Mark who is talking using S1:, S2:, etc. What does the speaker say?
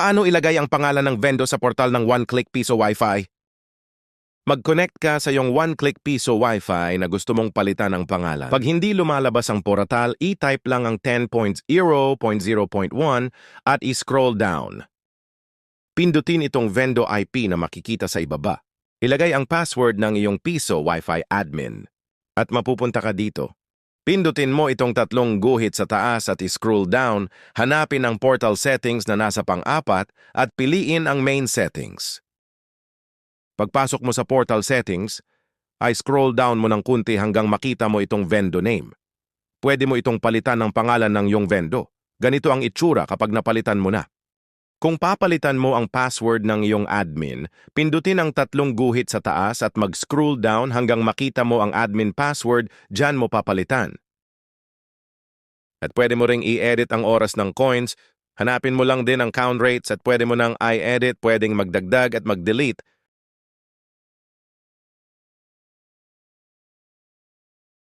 S1: Paano ilagay ang pangalan ng vendor sa portal ng One Click Piso Wi-Fi? Mag-connect ka sa iyong One Click Piso Wi-Fi na gusto mong palitan ang pangalan. Pag hindi lumalabas ang portal, i-type lang ang 10.0.0.1 at i-scroll down. Pindutin itong Vendo IP na makikita sa ibaba. Ilagay ang password ng iyong Piso Wi-Fi admin. At mapupunta ka dito. Pindutin mo itong tatlong guhit sa taas at i-scroll down, hanapin ang portal settings na nasa pang-apat at piliin ang main settings. Pagpasok mo sa portal settings, ay scroll down mo ng kunti hanggang makita mo itong vendo name. Pwede mo itong palitan ng pangalan ng iyong vendo. Ganito ang itsura kapag napalitan mo na. Kung papalitan mo ang password ng iyong admin, pindutin ang tatlong guhit sa taas at mag-scroll down hanggang makita mo ang admin password, dyan mo papalitan. At pwede mo ring i-edit ang oras ng coins, hanapin mo lang din ang count rates at pwede mo nang i-edit, pwedeng magdagdag at mag-delete